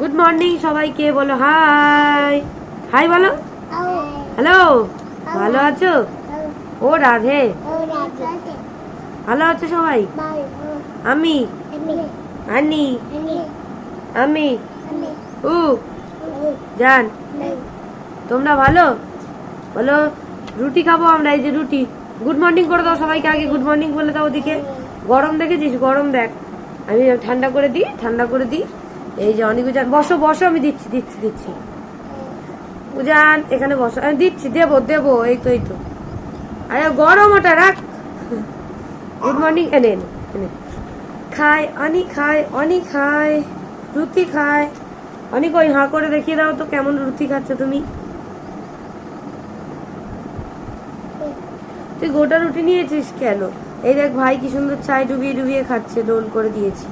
Good morning সবাইকে বলো high high বলো। হ্যালো ভালো আছো? ও রাধে। ভালো আছো সবাই? আমি। আনি। আমি। উ। জান। তোমরা ভালো? বলো, রুটি খাব আমরা, এই যে রুটি। গুড মর্নিং করে দাও সবাইকে, আগে গুড মর্নিং বলে দাও ওদিকে। গরম দেখেছিস? গরম দেখ। আমি ঠান্ডা করে দিই, ঠান্ডা করে দিই। এই যে অনেক উজান, বসো বসো, আমি দিচ্ছি দিচ্ছি দিচ্ছি। উজান, এখানে বসো। আমি দিচ্ছি, দেবো দেবো, এই তো এই তো। আরে, গরম ওটা রাখ। গুড মর্নিং এনে এনে এনে। খায় অনি খায় অনি খায় রুটি খায় অনেক ওই হাঁ করে দেখিয়ে দাও তো, কেমন রুটি খাচ্ছ তুমি? তুই গোটা রুটি নিয়েছিস কেন? এই দেখ, ভাই কি সুন্দর চাই ডুবিয়ে ডুবিয়ে খাচ্ছে, রোল করে দিয়েছি।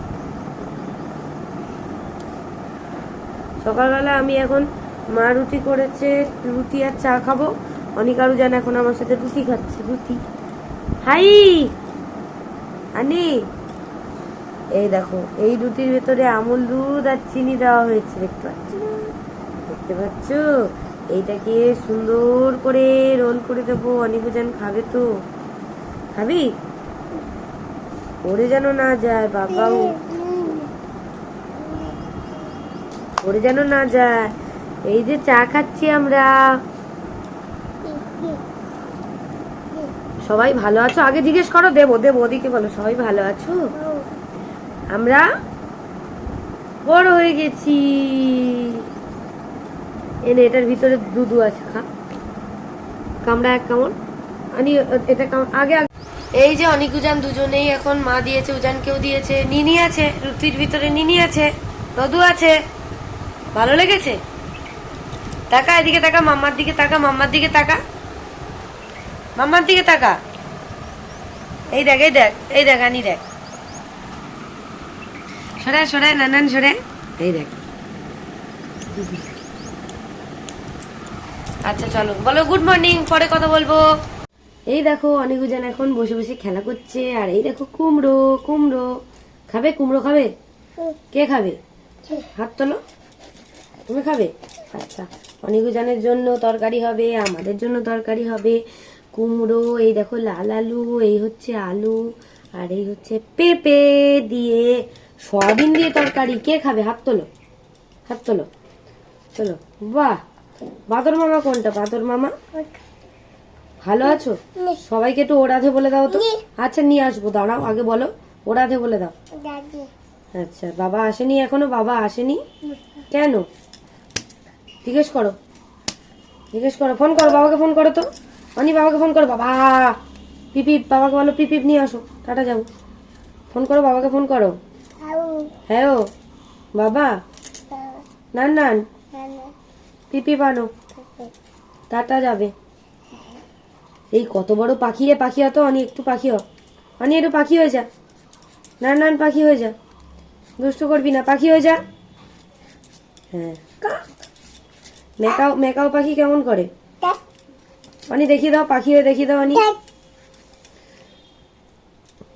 সকালবেলা আমি এখন মা রুটি করেছে, রুটি আর চা খাব। অনেক অনিকারু যেন এখন আমার সাথে রুটি খাচ্ছে, রুটি। হাই! আনি! এই দেখো, এই রুটির ভেতরে আমুল দুধ আর চিনি দেওয়া হয়েছে, দেখতে পাচ্ছ? দেখতে পাচ্ছ? এইটাকে সুন্দর করে রোল করে দেবো। অনিকুজান খাবে তো। খাবি? ওরে যেন না যায়, বাবাও। ওরে যেন না যায়। এই যে চা খাচ্ছি আমরা। সবাই ভালো আছো? আগে জিজ্ঞেস করো, দেবো দেবো, ওদিকে বলো, সবাই ভালো আছো? আমরা বড় হয়ে গেছি। এনে এটার ভিতরে দুধু আছে, খা। কামড়া এক কামড়। আনি, এটা আগে, আগে- এই যে অনেক উজান দুজনেই এখন মা দিয়েছে, উজানকেও দিয়েছে, নিনি আছে রুটির ভিতরে নিনি আছে, দদু আছে। ভালো লেগেছে? তাকা এদিকে তাকা মাম্মার দিকে তাকা মাম্মার দিকে তাকা। মাম্মার দিকে তাকা। এই দেখ এই দেখ এই দেখ আনি দেখ। সরায় সরায় নানান সরে। এই দেখ। আচ্ছা চলো। বলো গুড মর্নিং পরে কথা বলব। এই দেখো অনেকজন এখন বসে বসে খেলা করছে আর এই দেখো কুমড়ো কুমড়ো। খাবে কুমড়ো খাবে? কে খাবে? হাত তোলো। তুমি খাবে? আচ্ছা অনেকজনের জন্য তরকারি হবে আমাদের জন্য তরকারি হবে। কুমড়ো এই দেখো লাল আলু এই হচ্ছে আলু আর এই হচ্ছে পেঁপে দিয়ে সয়াবিন দিয়ে তরকারি। কে খাবে? হাত তোলো হাত তোলো চলো। বাহ! বাদর মামা কোনটা? বাদর মামা? ভালো আছো? সবাইকে একটু ওরাধে বলে দাও তো। আচ্ছা নিয়ে আসব দাঁড়াও আগে বলো ওরাধে বলে দাও। আচ্ছা বাবা আসেনি এখনও? বাবা আসেনি? কেন? জিজ্ঞেস করো। জিজ্ঞেস করো ফোন করো বাবাকে ফোন করো তো। অনি বাবাকে ফোন করো বাবা। পিপিপ বাবাকে বলো পিপিপ নিয়ে আসো। টাটা যাব ফোন করো বাবাকে ফোন করো। হ্যাঁ ও বাবা। নান নান। পিপি বানো টাটা যাবে। এই কত বড় পাখি রে পাখি হতো। অনি একটু পাখি হ। অনি একটু পাখি হয়ে যা। নান নান পাখি হয়ে যা। দুষ্টু করবি না পাখি হয়ে যা। হ্যাঁ। মেকাও মেকাও পাখি কেমন করে? অনি, দেখিয়ে দাও, পাখি হয়ে দেখিয়ে দাও, অনি।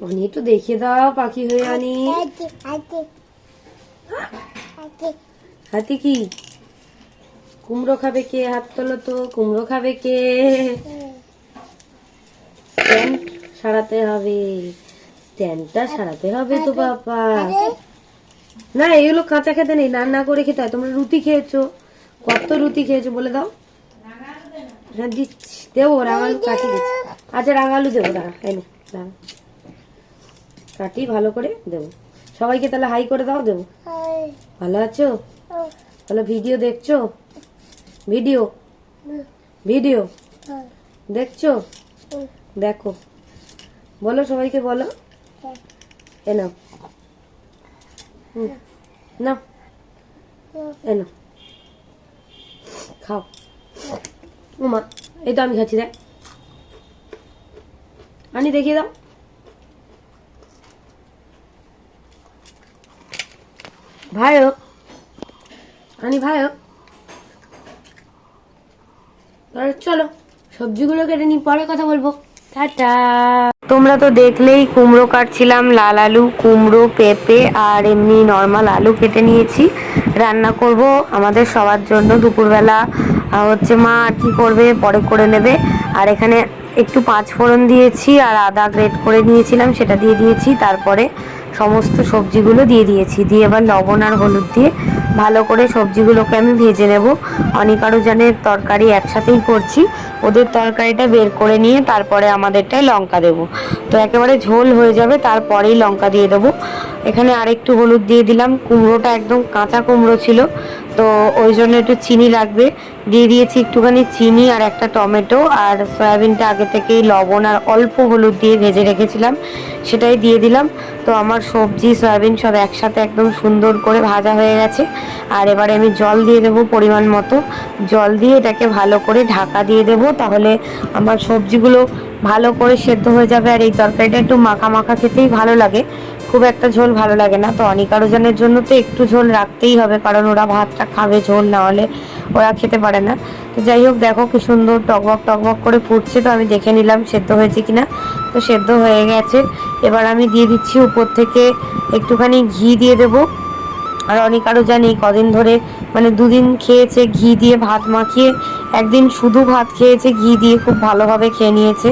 অনি, একটু দেখিয়ে দাও, পাখি হয়ে, অনি। হাতি কি? কুমড়ো খাবে কে? হাত তোলো তো, কুমড়ো খাবে কে? স্ট্যান্ড সারাতে হবে। স্ট্যান্ডটা সারাতে হবে তো, বাবা। না, এগুলো কাঁচা খেতে নেই রান্না করে খেতে হয়। তোমরা রুটি খেয়েছো। কত রুটি খেয়েছো বলে দাও। হ্যাঁ দিচ্ছি দেবো রাঙালু কাটি দিচ্ছি। আচ্ছা রাঙালু দেবো দাঁড়া এনে দাঁড়া। কাটি ভালো করে দেবো। সবাইকে তাহলে হাই করে দাও দেবো। ভালো আছো? তাহলে ভিডিও দেখছ? ভিডিও? ভিডিও? দেখছ? দেখো। বলো সবাইকে বলো। এ নাও। হুম, নাও। এ নাও। খাও। উমা এই তো আমি খাচ্ছি, দেখ। আনি, দেখিয়ে দাও। ভাইও আনি ভাইও চলো, সবজিগুলো কেটে নিই, পরে কথা বলব। তোমরা তো দেখলেই কুমড়ো কাটছিলাম, লাল আলু, কুমড়ো, পেঁপে, আর এমনি নর্মাল আলু কেটে নিয়েছি। রান্না করব। আমাদের সবার জন্য দুপুরবেলা হচ্ছে মা আর কি করবে, পরে করে নেবে। আর এখানে একটু পাঁচ ফোড়ন দিয়েছি আর আদা গ্রেট করে নিয়েছিলাম, সেটা দিয়ে দিয়েছি। তারপরে সমস্ত সবজিগুলো দিয়ে দিয়েছি। দিয়ে এবার লবণ আর হলুদ দিয়ে ভালো করে সবজিগুলোকে আমি ভেজে নেব। অনিকারুজানের তরকারি একসাথেই করছি। ওদের তরকারিটা বের করে নিয়ে তারপরে আমাদেরটায় লঙ্কা দেবো। তো একেবারে ঝোল হয়ে যাবে, তারপরেই লঙ্কা দিয়ে দেবো। এখানে আরেকটু হলুদ দিয়ে দিলাম। কুমড়োটা একদম কাঁচা কুমড়ো ছিল, তো ওই জন্য একটু চিনি লাগবে। দিয়ে দিয়েছি একটুখানি চিনি আর একটা টমেটো আর সয়াবিনটা আগে থেকেই লবণ আর অল্প হলুদ দিয়ে ভেজে রেখেছিলাম, সেটাই দিয়ে দিলাম। তো আমার সবজি, সয়াবিন সব একসাথে একদম সুন্দর করে ভাজা হয়ে গেছে। আর এবারে আমি জল দিয়ে দেবো পরিমাণ মতো। জল দিয়ে এটাকে ভালো করে ঢাকা দিয়ে দেবো, তাহলে আমার সবজিগুলো ভালো করে সেদ্ধ হয়ে যাবে আর এই তরকারিটা একটু মাখা মাখা খেতেই ভালো লাগে। খুব একটা ঝোল ভালো লাগে না। তো অনিকারোজনের জন্য তো একটু ঝোল রাখতেই হবে, কারণ ওরা ভাতটা খাবে ঝোল, না হলে ওরা খেতে পারে না। তো যাই হোক, দেখো কি সুন্দর টকবক টকবক করে ফুটছে, তো আমি দেখে নিলাম সেদ্ধ হয়েছে কিনা। তো সেদ্ধ হয়ে গেছে। এবার আমি দিয়ে দিচ্ছি উপর থেকে একটুখানি ঘি দিয়ে দেবো। আর অনেক আরও জানি কদিন ধরে মানে দুদিন খেয়েছে ঘি দিয়ে ভাত মাখিয়ে, একদিন শুধু ভাত খেয়েছে, ঘি দিয়ে খুব ভালোভাবে খেয়ে নিয়েছে।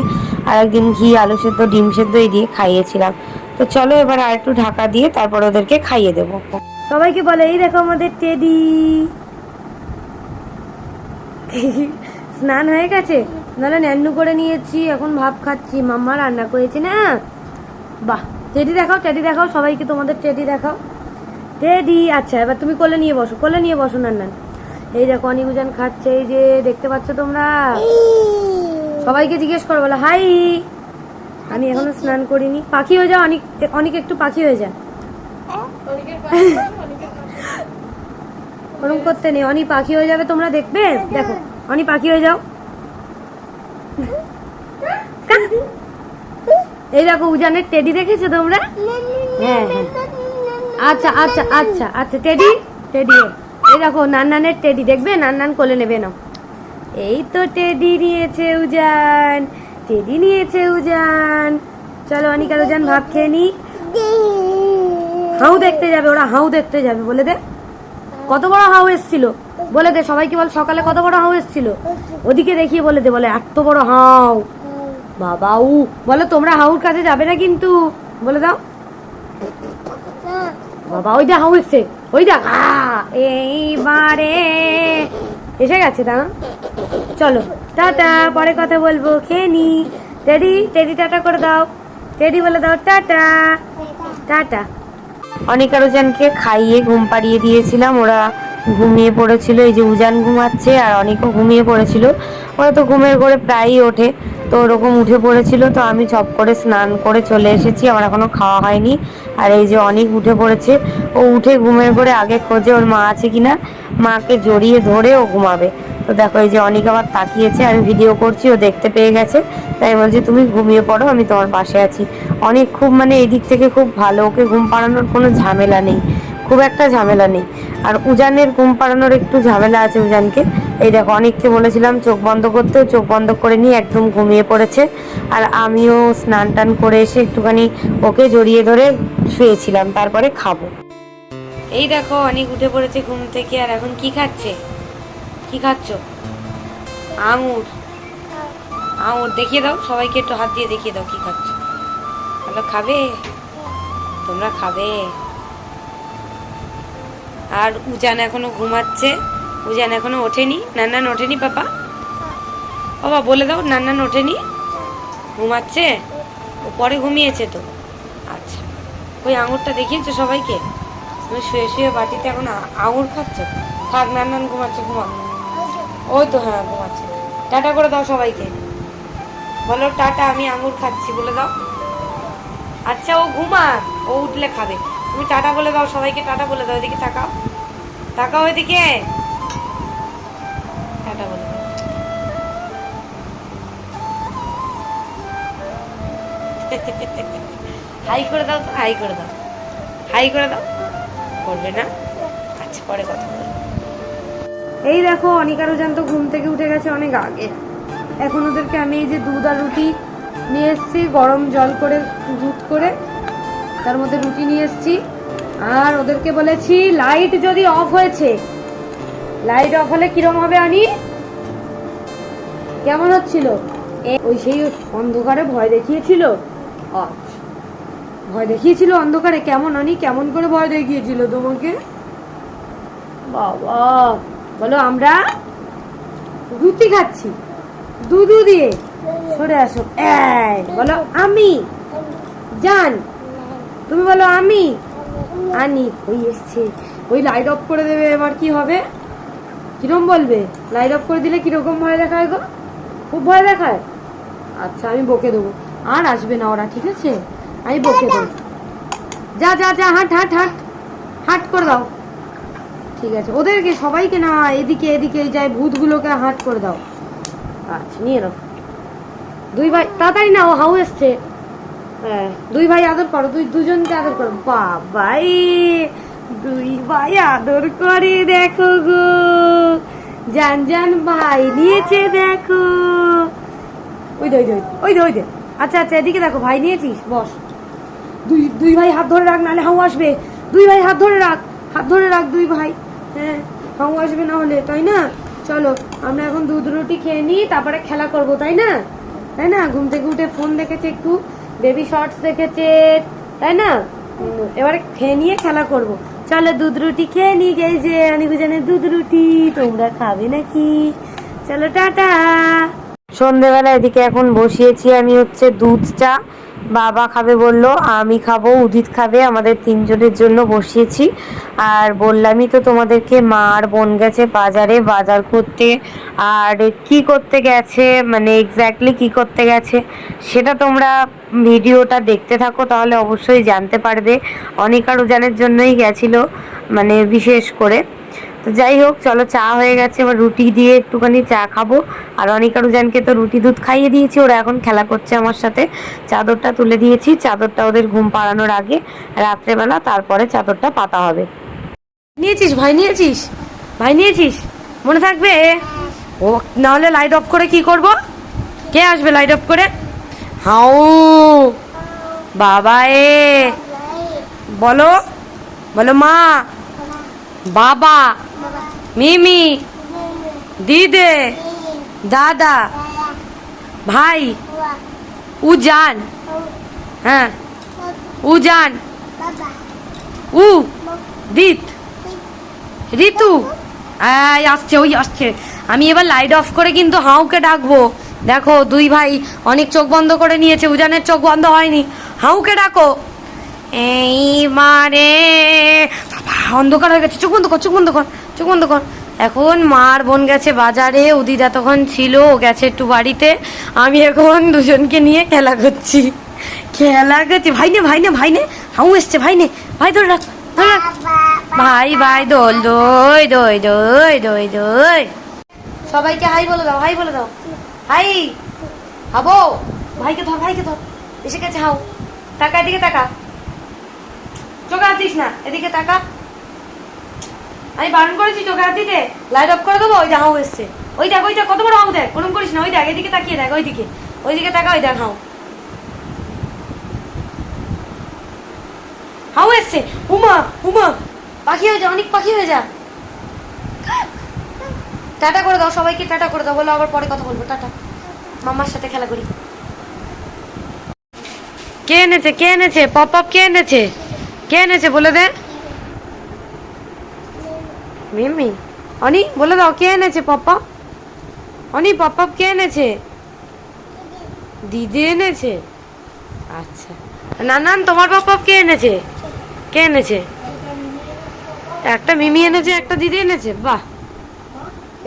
আর একদিন ঘি, আলু সেদ্ধ, ডিম সেদ্ধ এই দিয়ে খাইয়েছিলাম। তো চলো এবার আর একটু ঢাকা দিয়ে তারপর ওদেরকে খাইয়ে দেবো। সবাইকে বলে, এই দেখো আমাদের টেডি। স্নান হয়ে গেছে। নাহলে ন্যান্নু করে নিয়েছি, এখন ভাব খাচ্ছি। মাম্মা রান্না করেছে না? বাহ, টেডি দেখাও টেডি দেখাও, সবাইকে তোমাদের টেডি দেখাও। টেডি আচ্ছা এবার তুমি কোলে নিয়ে বসো, কোলে নিয়ে বসো, নান্নান। এই দেখো অনিকুজান খাচ্ছে, এই যে, দেখতে পাচ্ছ তোমরা? সবাইকে জিজ্ঞেস করো, বলো, হাই! আমি এখনও স্নান করিনি। পাখি হয়ে যাও, অনেক অনেক একটু পাখি হয়ে যা ওরকম করতে নেই অনেক পাখি হয়ে যাবে, তোমরা দেখবে? দেখো অনেক পাখি হয়ে যাও। এই দেখো, উজানের টেডি দেখেছ তোমরা? হ্যাঁ হ্যাঁ। আচ্ছা আচ্ছা আচ্ছা আচ্ছা টেডি টেডি এই দেখো, নান্নানের টেডি দেখবে? নান্নান কোলে নেবে না এই তো টেডি নিয়েছে উজান। টেডি নিয়েছে উজান। চলো অনিকার উজান ভাত খেয়ে নি। হাউ দেখতে যাবে ওরা হাউ দেখতে যাবে বলে দে। কত বড় হাউ এসছিল? বলে দে সবাইকে বল সকালে কত বড় হাউ এসছিল? ওদিকে দেখিয়ে বলে দে বলে এত বড় হাউ। বাবা উ বলো তোমরা হাউর কাছে যাবে না কিন্তু? বলে দাও। বাবা ওই দেখ হাউ এসছে ওই দেখ আ, এইবারে। এসে গেছে তা চলো। টাটা, পরে কথা বলব, খেয়ে টেডি টেডি, টাটা করে দাও। টেডি বলে দাও, টাটা। টাটা। অনিকা রোজানকে খাইয়ে ঘুম পাড়িয়ে দিয়েছিলাম। ওরা ঘুমিয়ে পড়েছিল, এই যে উজান ঘুমাচ্ছে আর অনেকও ঘুমিয়ে পড়েছিল। ওরা তো ঘুমের ঘরে প্রায়ই ওঠে, তো ওরকম উঠে পড়েছিল, তো আমি চপ করে স্নান করে চলে এসেছি। আমার এখনও খাওয়া হয়নি। আর এই যে অনেক উঠে পড়েছে, ও উঠে ঘুমের ঘরে আগে খোঁজে ওর মা আছে কিনা, মাকে জড়িয়ে ধরে ও ঘুমাবে। তো দেখো, এই যে অনেক আবার তাকিয়েছে, আমি ভিডিও করছি, ও দেখতে পেয়ে গেছে। তাই বলছি, তুমি ঘুমিয়ে পড়ো, আমি তোমার পাশে আছি। অনেক খুব মানে এই দিক থেকে খুব ভালো, ওকে ঘুম পাড়ানোর কোনো ঝামেলা নেই, খুব একটা ঝামেলা নেই। আর উজানের ঘুম পাড়ানোর একটু ঝামেলা আছে উজানকে। এই দেখো, অনেককে বলেছিলাম, চোখ বন্ধ করতে। ও চোখ বন্ধ করে নিয়ে একদম ঘুমিয়ে পড়েছে। আর আমিও স্নান টান করে এসে একটুখানি ওকে জড়িয়ে ধরে শুয়েছিলাম, তারপরে খাব। এই দেখো, অনেক উঠে পড়েছে ঘুম থেকে, আর এখন কি খাচ্ছে? কি খাচ্ছ? আঙুর। আঙুর দেখিয়ে দাও, সবাইকে একটু হাত দিয়ে দেখিয়ে দাও কি খাচ্ছ। হ্যালো খাবে? তোমরা খাবে। আর উজান এখনও ঘুমাচ্ছে। উজান এখনও ওঠেনি। নান্নান ওঠেনি, পাপা? বাবা, বলে দাও, নান্নান ওঠেনি? ঘুমাচ্ছে? ও পরে ঘুমিয়েছে তো। আচ্ছা। ওই আঙুরটা দেখিয়েছো সবাইকে? তুমি শুয়ে শুয়ে বাটিতে এখন আঙুর খাচ্ছ? থাক, নান্নান ঘুমাচ্ছে ঘুমা ওই তো হ্যাঁ ঘুমাচ্ছে। টাটা করে দাও সবাইকে। বলো, টাটা, আমি আঙুর খাচ্ছি, বলে দাও। আচ্ছা ও ঘুমা ও উঠলে খাবে। তুমি টাটা বলে দাও সবাইকে, টাটা বলে দাও, এদিকে তাকাও। তাকাও এদিকে। টাটা বলে দাও। হাই করে দাও তো, হাই করে দাও। হাই করে দাও। করবে না? আচ্ছা পরে কথা এই দেখো অনিকারও জান তো ঘুম থেকে উঠে গেছে অনেক আগে। এখন ওদেরকে আমি এই যে দুধ আর রুটি নিয়ে এসেছি, গরম জল করে, দুধ করে। তার মধ্যে রুটি নিয়ে এসেছি। আর ওদেরকে বলেছি লাইট যদি অফ হয়েছে লাইট অফ হলে কিরম হবে আনি? কেমন হচ্ছিল? ওই সেই অন্ধকারে ভয় দেখিয়েছিল? ভয় দেখিয়েছিল অন্ধকারে? কেমন আনি? কেমন করে ভয় দেখিয়েছিল তোমাকে? বাবা! বলো, আমরা রুটি খাচ্ছি। দুধু দিয়ে। সরে আসো। বলো, আমি। জান, তুমি বলো, আমি। আনি, ওই এসছে। ওই লাইট অফ করে দেবে, এবার কি হবে? কিরম বলবে? লাইট অফ করে দিলে কীরকম ভয় দেখায় গো? খুব ভয় দেখায়? আচ্ছা আমি বকে দেবো। আর আসবে না ওরা, ঠিক আছে? আমি বকে দেবো। যা যা যা, হাট হাট হাট। হাট করে দাও। ঠিক আছে। ওদেরকে সবাইকে না, এদিকে এদিকে যায় ভূতগুলোকে হাট করে দাও। আচ্ছা নিয়ে নাও। দুই ভাই, তাড়াতাড়ি না ও হাউ এসছে। হ্যাঁ দুই ভাই আদর করো, দুই, দুজনকে আদর করো। বাবাই, দুই ভাই আদর করে দেখো গো। জান জান ভাই নিয়েছে দেখো। ওই দে ওই দে ওই দে। আচ্ছা আচ্ছা এদিকে দেখো, ভাই নিয়েছিস? বস। দুই দুই ভাই হাত ধরে রাখ, নাহলে হাউ আসবে। দুই ভাই হাত ধরে রাখ, হাত ধরে রাখ দুই ভাই। হ্যাঁ হাউ আসবে না হলে, তাই না? চলো, আমরা এখন দুধ রুটি খেয়ে নিই, তারপরে খেলা করব, তাই না? তাই না? ঘুম থেকে উঠে ফোন দেখেছে একটু বেবি শর্টস দেখেছে, তাই না? এবারে খেয়ে নিয়ে খেলা করব। চলো, দুধ রুটি খেয়ে নিই গেই যে অনিকুজানের দুধ রুটি, তোমরা খাবে নাকি? চলো, টাটা! সন্ধেবেলা এদিকে এখন বসিয়েছি আমি হচ্ছে দুধ চা। বাবা খাবে বলল, আমি খাব, উদিত খাবে, আমাদের তিনজনের জন্য বসিয়েছি। আর বললামই তো তোমাদেরকে, মা আর বোন গেছে বাজারে, বাজার করতে। আর কি করতে গেছে মানে এক্স্যাক্টলি কি করতে গেছে, সেটা তোমরা ভিডিওটা দেখতে থাকো, তাহলে অবশ্যই জানতে পারবে। অনিকা রুজানের জন্যই গেছিল মানে বিশেষ করে। তো যাই হোক, চলো চা হয়ে গেছে, এবার রুটি দিয়ে একটুখানি চা খাব। আর অনিকা রুজানকে তো রুটি দুধ খাইয়ে দিয়েছি, ওরা এখন খেলা করছে আমার সাথে। চাদরটা তুলে দিয়েছি, চাদরটা ওদের ঘুম পাড়ানোর আগে। রাত্রেবেলা তারপরে চাদরটা পাতা হবে। নিয়েছিস ভাই নিয়েছিস? ভাই, নিয়েছিস? মনে থাকবে? ও নাহলে লাইট অফ করে কি করব? কে আসবে লাইট অফ করে? হাউ, বাবা এ। বলো বলো মা। বাবা। মিমি, দিদে, দাদা, ভাই, উজান হ্যাঁ উজান, উ, দিত, ঋতু আসছে, ওই আসছে। আমি এবার লাইট অফ করে কিন্তু হাউকে ডাকবো। দেখো, দুই ভাই অনেক চোখ বন্ধ করে নিয়েছে, উজানের চোখ বন্ধ হয়নি। হাউকে ডাকো। এই মারে অন্ধকার হয়ে গেছে। চোখ বন্ধ কর, চোখ বন্ধ কর, চোখ বন্ধ কর। এখন মার বোন গেছে বাজারে, উদিদা তখন ছিল, ও গেছে একটু বাড়িতে। আমি এখন দুজনকে নিয়ে খেলা করছি। খেলা করছি। ভাই নে ভাই নে ভাই নে। হাউ এসছে, ভাই নে। ভাই, ধরে রাখ ধরে রাখ। ভাই ভাই, দোল, দই দই দই দই দই। সবাইকে হাই বলে দাও, হাই বলে দাও। হাই। হাবো। ভাইকে ধর ভাইকে ধর। এসে গেছে হাও টাকা এদিকে টাকা চোখে দিস না, এদিকে তাকা। আমি বারণ করেছি চোখে হাত দিতে। লাইট অফ করে দেবো, ওই দেখ হাউ এসছে। ওই দেখ ওই দেখ, কত বড় হাউ দেখ ওরম করিস না, ওই দেখ, এদিকে তাকিয়ে দেখ, ওইদিকে। ওইদিকে তাকা, ওই দেখ হাউ। হাউ এসছে। উমা উমা, পাখি হয়ে যা, অনেক পাখি হয়ে যা। টাটা করে দাও সবাইকে, টাটা করে দাও, বলো আবার পরে কথা বলব, টাটা। মামার সাথে খেলা করি। কে এনেছে কে এনেছে? পপ পপ কে এনেছে? কে এনেছে বলে দে। মিমি, অনি, বলে দাও, কে এনেছে পপ্পা অনি, পপ পপ কে এনেছে? দিদি এনেছে? আচ্ছা। নানান, তোমার পপ পপ কে এনেছে? কে এনেছে? একটা মিমি এনেছে, একটা দিদি এনেছে, বাহ।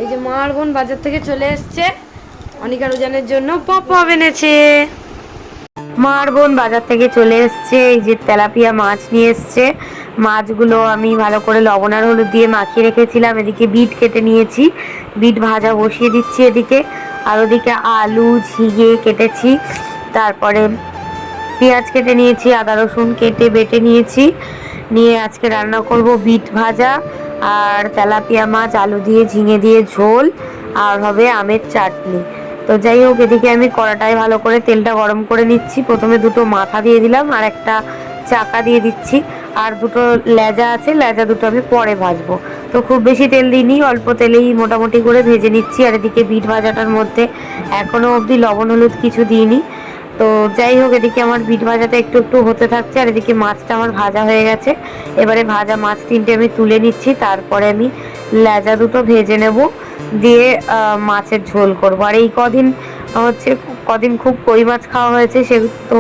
এই যে মার বোন বাজার থেকে চলে এসছে, অনিকা রুজানের জন্য পপ এনেছে। মার বোন বাজার থেকে চলে এসছে, এই যে তেলাপিয়া মাছ নিয়ে এসছে। মাছগুলো আমি ভালো করে লবণ আর হলুদ দিয়ে মাখিয়ে রেখেছিলাম। এদিকে বিট কেটে নিয়েছি। বিট ভাজা বসিয়ে দিচ্ছি এদিকে। আর ওদিকে আলু, ঝিঙে কেটেছি। তারপরে পেঁয়াজ কেটে নিয়েছি, আদা, রসুন কেটে বেটে নিয়েছি। নিয়ে আজকে রান্না করব বিট ভাজা আর তেলাপিয়া মাছ, আলু দিয়ে, ঝিঙে দিয়ে ঝোল আর হবে আমের চাটনি। তো যাই হোক, এদিকে আমি কড়াটায় ভালো করে তেলটা গরম করে নিচ্ছি। প্রথমে দুটো মাথা দিয়ে দিলাম আর একটা চাকা দিয়ে দিচ্ছি। আর দুটো লেজা আছে, লেজা দুটো আমি পরে ভাজবো। তো খুব বেশি তেল দিইনি, অল্প তেলেই মোটামুটি করে ভেজে নিচ্ছি। আর এদিকে বিট ভাজাটার মধ্যে এখনও অবধি লবণ, হলুদ কিছু দিইনি। তো যাই হোক, এদিকে আমার বিট ভাজাটা একটু একটু হতে থাকছে, আর এদিকে মাছটা আমার ভাজা হয়ে গেছে। এবারে ভাজা মাছ তিনটে আমি তুলে নিচ্ছি, তারপরে আমি লেজা দুটো ভেজে নেব, দিয়ে মাছের ঝোল করব। আর এই কদিন হচ্ছে কদিন খুব কই মাছ খাওয়া হয়েছে সে তো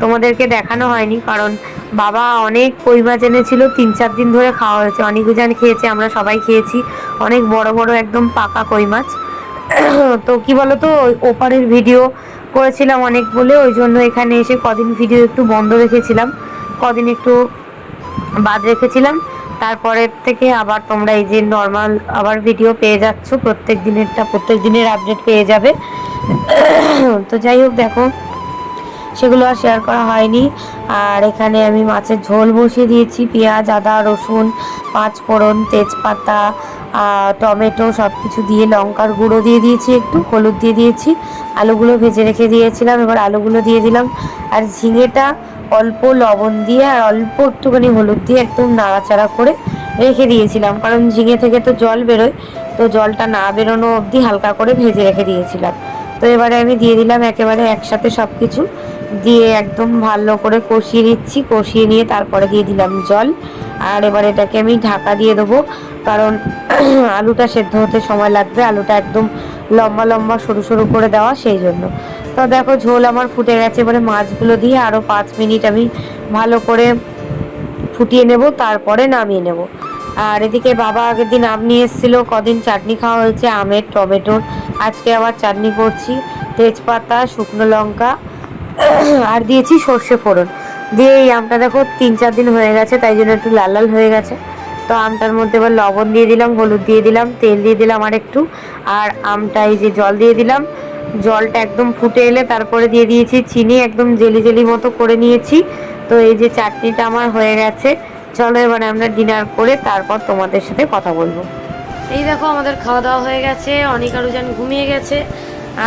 তোমাদেরকে দেখানো হয়নি, কারণ বাবা অনেক কই মাছ এনেছিল, তিন চার দিন ধরে খাওয়া হয়েছে। অনেক উজান খেয়েছে, আমরা সবাই খেয়েছি। অনেক বড় বড় একদম পাকা কই মাছ। তো কি বলতো, ওই ওপারের ভিডিও করেছিলাম অনেক বলে, ওই জন্য এখানে এসে কদিন ভিডিও একটু বন্ধ রেখেছিলাম। কদিন একটু বাদ রেখেছিলাম। তারপরের থেকে আবার তোমরা এই যে নর্মাল আবার ভিডিও পেয়ে যাচ্ছ, প্রত্যেক দিনেরটা, প্রত্যেক দিনের আপডেট পেয়ে যাবে। তো যাই হোক দেখো, সেগুলো আর শেয়ার করা হয়নি। আর এখানে আমি মাছের ঝোল বসিয়ে দিয়েছি, পেঁয়াজ, আদা, রসুন, পাঁচ ফোড়ন, তেজপাতা টমেটো সব কিছু দিয়ে লঙ্কার গুঁড়ো দিয়ে দিয়েছি একটু, হলুদ দিয়ে দিয়েছি। আলুগুলো ভেজে রেখে দিয়েছিলাম, এবার আলুগুলো দিয়ে দিলাম। আর ঝিঙেটা অল্প লবণ দিয়ে আর অল্প একটুখানি হলুদ দিয়ে একদম নাড়াচাড়া করে রেখে দিয়েছিলাম। কারণ ঝিঙে থেকে তো জল বেরোয়, তো জলটা না বেরোনো অবধি হালকা করে ভেজে রেখে দিয়েছিলাম। তো এবারে আমি দিয়ে দিলাম একেবারে একসাথে সব কিছু দিয়ে একদম ভালো করে কষিয়ে নিচ্ছি, কষিয়ে নিয়ে তারপরে দিয়ে দিলাম জল। আর এবার এটাকে আমি ঢাকা দিয়ে দেবো, কারণ আলুটা সেদ্ধ হতে সময় লাগবে, আলুটা একদম লম্বা লম্বা সরু সরু করে দেওয়া, সেই জন্য। তো দেখো ঝোল আমার ফুটে গেছে, এবারে মাছগুলো দিয়ে আরও পাঁচ মিনিট আমি ভালো করে ফুটিয়ে নেব, তারপরে নামিয়ে নেব। আর এদিকে বাবা আগের দিন আম নিয়ে এসেছিল, কদিন চাটনি খাওয়া হয়েছে, আমের, টমেটোর। আজকে আবার চাটনি করছি, তেজপাতা, শুকনো লঙ্কা, আর দিয়েছি সর্ষে ফোড়ন। দিয়ে এই আমটা দেখো তিন চার দিন হয়ে গেছে, তাই জন্য একটু লাল লাল হয়ে গেছে। তো আমটার মধ্যে এবার লবণ দিয়ে দিলাম, হলুদ দিয়ে দিলাম, তেল দিয়ে দিলাম আর একটু আর আমটা এই যে জল দিয়ে দিলাম জলটা একদম ফুটে এলে তারপরে দিয়ে দিয়েছি চিনি, একদম জেলি জেলি মতো করে নিয়েছি। তো এই যে চাটনিটা আমার হয়ে গেছে। চলো এবারে আমরা ডিনার করে তারপর তোমাদের সাথে কথা বলব। এই দেখো আমাদের খাওয়া দাওয়া হয়ে গেছে, অনিকা রুজান ঘুমিয়ে গেছে।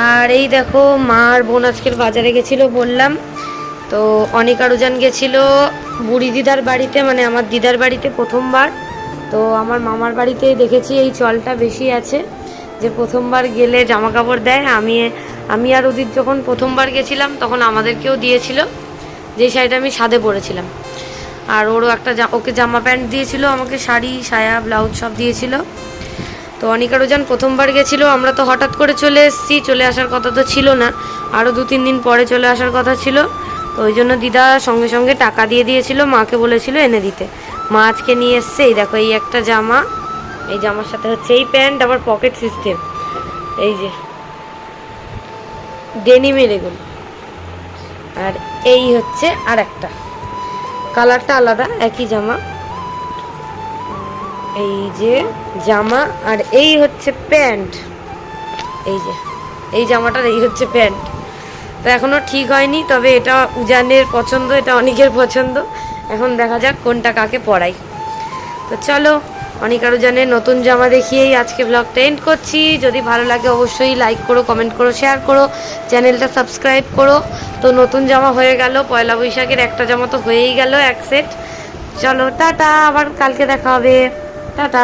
আর এই দেখো মা আর বোন আজকের বাজারে গেছিল বললাম। তো অনিকা রুজান গেছিল বুড়ি দিদার বাড়িতে মানে আমার দিদার বাড়িতে প্রথমবার। তো আমার মামার বাড়িতে দেখেছি এই চলটা বেশি আছে। যে প্রথমবার গেলে জামা কাপড় দেয়, আমি আমি আর ওদির যখন প্রথমবার গেছিলাম, তখন আমাদেরকেও দিয়েছিল। যে শাড়িটা আমি সাদে পরেছিলাম। আর ওরও একটা ওকে জামা প্যান্ট দিয়েছিল, আমাকে শাড়ি, সায়া, ব্লাউজ সব দিয়েছিল। তো অনিকা রোজান প্রথমবার গেছিল, আমরা তো হঠাৎ করে চলে এসেছি, চলে আসার কথা তো ছিল না। আরও দু তিন দিন পরে চলে আসার কথা ছিল। তো ওই জন্য দিদা সঙ্গে সঙ্গে টাকা দিয়ে দিয়েছিল, মাকে বলেছিল এনে দিতে। মা আজকে নিয়ে এসছে, এই দেখো, এই একটা জামা। এই জামার সাথে হচ্ছে এই প্যান্ট, আবার পকেট সিস্টেম। এই যে ডেনিমের এগুলো। আর এই হচ্ছে আর একটা কালারটা আলাদা, একই জামা। এই যে জামা, আর এই হচ্ছে প্যান্ট। এই যে, এই জামাটার এই হচ্ছে প্যান্ট। তো এখনও ঠিক হয়নি, তবে এটা উজানের পছন্দ, এটা অনেকের পছন্দ। এখন দেখা যাক কোনটা কাকে পড়াই তো চলো অনিকা জানে, নতুন জামা দেখিয়েই আজকে ব্লগটা এন্ড করছি। যদি ভালো লাগে অবশ্যই লাইক করো কমেন্ট করো শেয়ার করো চ্যানেলটা সাবস্ক্রাইব করো। তো নতুন জামা হয়ে গেল, পয়লা বৈশাখের একটা জামা তো হয়েই গেল, এক সেট চলো, টাটা, আবার কালকে দেখা হবে। টাটা।